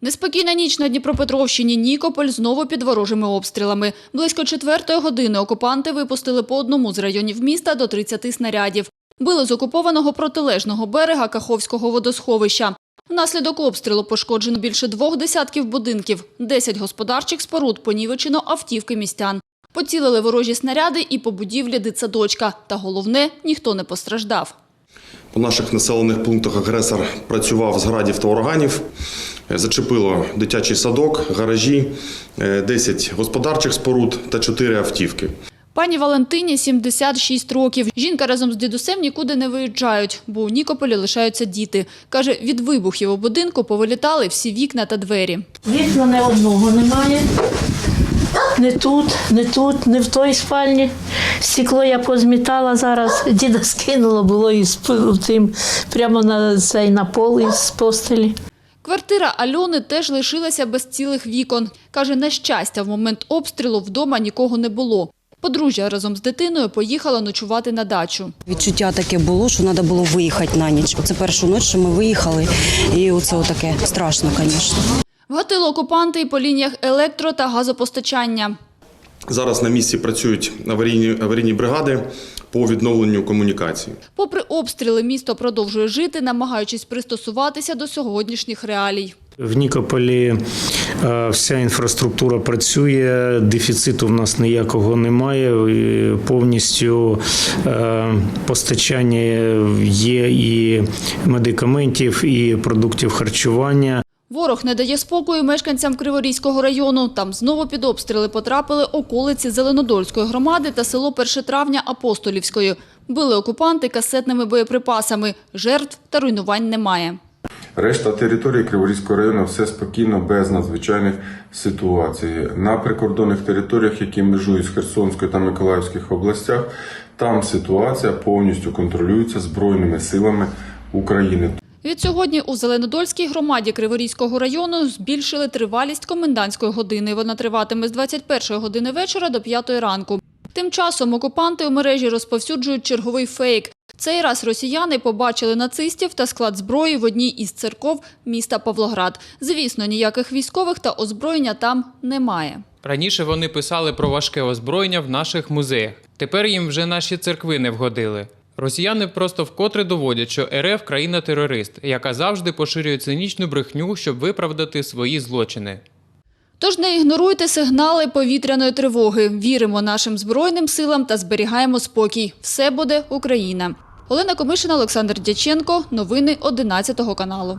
Неспокійна ніч на Дніпропетровщині. Нікополь знову під ворожими обстрілами. Близько четвертої години окупанти випустили по одному з районів міста до 30 снарядів. Били з окупованого протилежного берега Каховського водосховища. Внаслідок обстрілу пошкоджено більше двох десятків будинків, 10 господарчих споруд, понівечено автівки містян. Поцілили ворожі снаряди і по будівлі дитсадочка. Та головне, ніхто не постраждав. По наших населених пунктах агресор працював з градів та ураганів. Е, Зачепило дитячий садок, гаражі, е, 10 господарчих споруд та 4 автівки. Пані Валентині 76 років. Жінка разом з дідусем нікуди не виїжджають, бо у Нікополі лишаються діти. Каже, від вибухів у будинку повилітали всі вікна та двері. Вікна не одного немає. Не тут, не тут, не в той спальні. Стекло я позмітала зараз. Діда скинуло було п- тим прямо на цей на пол із постелі. Квартира Альони теж лишилася без цілих вікон. Каже, на щастя, в момент обстрілу вдома нікого не було. Подружжя разом з дитиною поїхала ночувати на дачу. Відчуття таке було, що треба було виїхати на ніч. Це першу ніч, що ми виїхали, і оце таке страшно, звісно. Вгатили окупанти і по лініях електро та газопостачання. Зараз на місці працюють аварійні, аварійні бригади по відновленню комунікації. Попри обстріли, місто продовжує жити, намагаючись пристосуватися до сьогоднішніх реалій. В Нікополі е, вся інфраструктура працює, дефіциту в нас ніякого немає. Повністю е, постачання є і медикаментів, і продуктів харчування. Ворог не дає спокою мешканцям Криворізького району. Там знову під обстріли потрапили околиці Зеленодольської громади та село 1 травня Апостолівської. Били окупанти касетними боєприпасами. Жертв та руйнувань немає. Решта території Криворізького району все спокійно, без надзвичайних ситуацій. На прикордонних територіях, які межують з Херсонської та Миколаївських областях, там ситуація повністю контролюється Збройними силами України. Від сьогодні у Зеленодольській громаді Криворізького району збільшили тривалість комендантської години. Вона триватиме з 21 години вечора до 5 ранку. Тим часом окупанти у мережі розповсюджують черговий фейк. Цей раз росіяни побачили нацистів та склад зброї в одній із церков міста Павлоград. Звісно, ніяких військових та озброєння там немає. Раніше вони писали про важке озброєння в наших музеях. Тепер їм вже наші церкви не вгодили. Росіяни просто вкотре доводять, що РФ країна-терорист, яка завжди поширює цинічну брехню, щоб виправдати свої злочини. Тож не ігноруйте сигнали повітряної тривоги. Віримо нашим збройним силам та зберігаємо спокій. Все буде Україна. Олена Комишина, Олександр Дяченко. Новини 11 каналу.